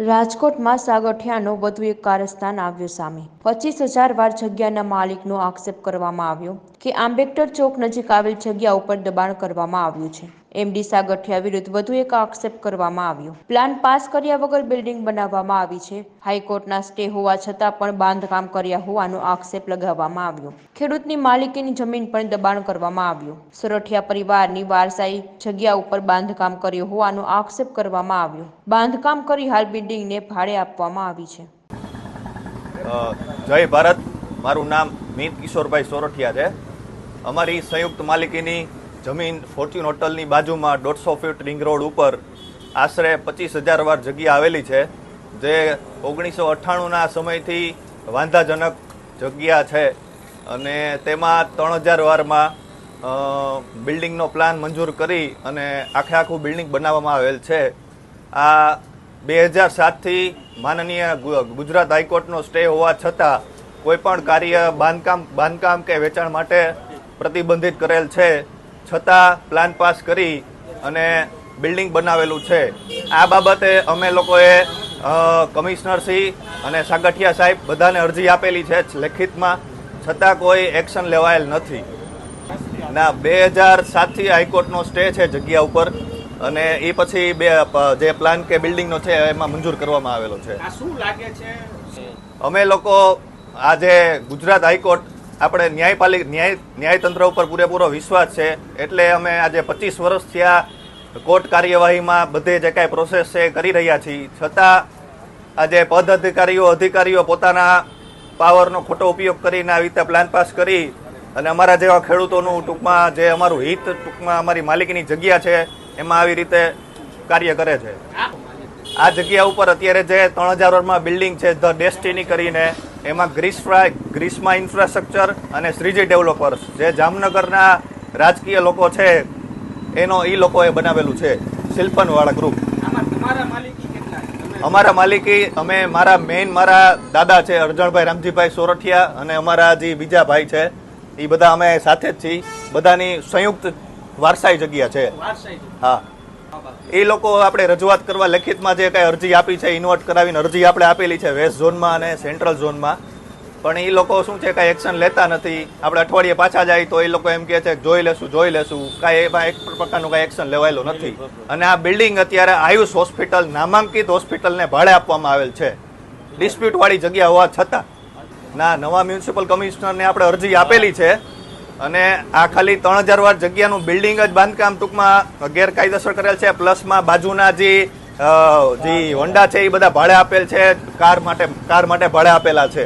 રાજકોટમાં સાગઠિયાનો વધુ એક કારસ્તાન આવ્યો સામે. પચીસ હજાર વાર જગ્યાના માલિકનો આક્ષેપ કરવામાં આવ્યો કે આંબેડકર ચોક નજીક આવેલ જગ્યા ઉપર દબાણ કરવામાં આવ્યું છે. એમડી સાગઠિયા વિરુદ્ધ વધુ એક આક્ષેપ કરવામાં આવ્યો. પ્લાન પાસ કર્યા વગર બિલ્ડિંગ બનાવવામાં આવી છે. હાઈકોર્ટના સ્ટે હોવા છતાં પણ બાંધકામ કર્યા હોવાનો આક્ષેપ લગાવવામાં આવ્યો. ખેડૂતની માલિકીની જમીન પણ દબાણ કરવામાં આવ્યું. સોરઠિયા પરિવારની વારસાઈ જગ્યા ઉપર બાંધકામ કર્યું હોવાનો આક્ષેપ કરવામાં આવ્યો. બાંધકામ કરી હાલ બિલ્ડિંગને ભાડે આપવામાં આવી છે. જય ભારત. મારું નામ મીત કિશોરભાઈ સોરઠિયા છે. અમારી સંયુક્ત માલિકીની જમીન ફોર્ચ્યુન હોટલની બાજુમાં દોઢસો ફીટ રિંગ રોડ ઉપર આશરે પચીસ હજાર વાર જગ્યા આવેલી છે, જે ઓગણીસો અઠ્ઠાણુંના સમયથી વાંધાજનક જગ્યા છે. અને તેમાં ત્રણ હજાર વારમાં બિલ્ડિંગનો પ્લાન મંજૂર કરી અને આખે આખું બિલ્ડિંગ બનાવવામાં આવેલ છે. આ બે હજાર સાતથી માનનીય ગુજરાત હાઈકોર્ટનો સ્ટે હોવા છતાં કોઈપણ કાર્ય બાંધકામ બાંધકામ કે વેચાણ માટે પ્રતિબંધિત કરેલ છે. છતાં પ્લાન પાસ કરી અને બિલ્ડિંગ બનાવેલું છે. આ બાબતે અમે લોકોએ કમિશનરશ્રી અને સાગઠિયા સાહેબ બધાને અરજી આપેલી છે લેખિતમાં. છતાં કોઈ એક્શન લેવાયેલ નથી. ના બે હજાર સાતથી હાઈકોર્ટનો સ્ટે છે જગ્યા ઉપર અને એ પછી બે જે પ્લાન કે બિલ્ડિંગનો છે એમાં મંજૂર કરવામાં આવેલો છે. શું લાગે છે? અમે લોકો આજે ગુજરાત હાઈકોર્ટ આપણે ન્યાયપાલિક ન્યાય ન્યાયતંત્ર ઉપર પૂરેપૂરો વિશ્વાસ છે. એટલે અમે આજે પચીસ વર્ષ થયા કોર્ટ કાર્યવાહીમાં બધે જે કાંઈ પ્રોસેસ છે કરી રહ્યા છીએ. છતાં આજે પદ અધિકારીઓ અધિકારીઓ પોતાના પાવરનો ખોટો ઉપયોગ કરીને આવી રીતે પ્લાન પાસ કરી અને અમારા જેવા ખેડૂતોનું ટૂંકમાં જે અમારું હિત ટૂંકમાં અમારી માલિકીની જગ્યા છે, એમાં આવી રીતે કાર્ય કરે છે. આ જગ્યા ઉપર અત્યારે જે ત્રણ હજાર વર્ષમાં બિલ્ડિંગ છે ધ ડેસ્ટિની કરીને એમાં ગ્રીસ ફ્રાય ગ્રીસમાં ઇન્ફ્રાસ્ટ્રક્ચર અને શ્રીજી ડેવલપર્સ. જે જામનગરના રાજકીય લોકો છે એનો એ લોકોએ બનાવેલું છે શિલ્પનવાળા ગ્રુપ અમારા માલિકી અમે મારા મેઇન મારા દાદા છે અરજણભાઈ રામજીભાઈ સોરઠિયા અને અમારા જે બીજા ભાઈ છે એ બધા અમે સાથે જ છીએ. બધાની સંયુક્ત વારસાઈ જગ્યા છે. હા. એ લોકો આપણે રજૂઆત કરવા લેખિતમાં જે કાંઈ અરજી આપી છે ઇન્વર્ટ કરાવીને અરજી આપણે આપેલી છે વેસ્ટ ઝોનમાં અને સેન્ટ્રલ ઝોનમાં. પણ એ લોકો શું છે, કાંઈ એક્શન લેતા નથી. આપણે અઠવાડિયે પાછા જાય તો એ લોકો એમ કહે છે કે જોઈ લેશું જોઈ લેશું. કાંઈ એમાં એક પ્રકારનું કાંઈ એક્શન લેવાયેલું નથી. અને આ બિલ્ડિંગ અત્યારે આયુષ હોસ્પિટલ નામાંકિત હોસ્પિટલને ભાડે આપવામાં આવેલ છે. ડિસ્પ્યુટ વાળી જગ્યા હોવા છતાં. ના, નવા મ્યુનિસિપલ કમિશનરને આપણે અરજી આપેલી છે. અને આ ખાલી ત્રણ હજાર વાર જગ્યાનું બિલ્ડિંગ જ બાંધકામ ટૂંકમાં ગેરકાયદેસર કરેલ છે. પ્લસમાં બાજુના જે જે હોન્ડા છે, એ બધા ભાડે આપેલ છે. કાર માટે કાર માટે ભાડે આપેલા છે.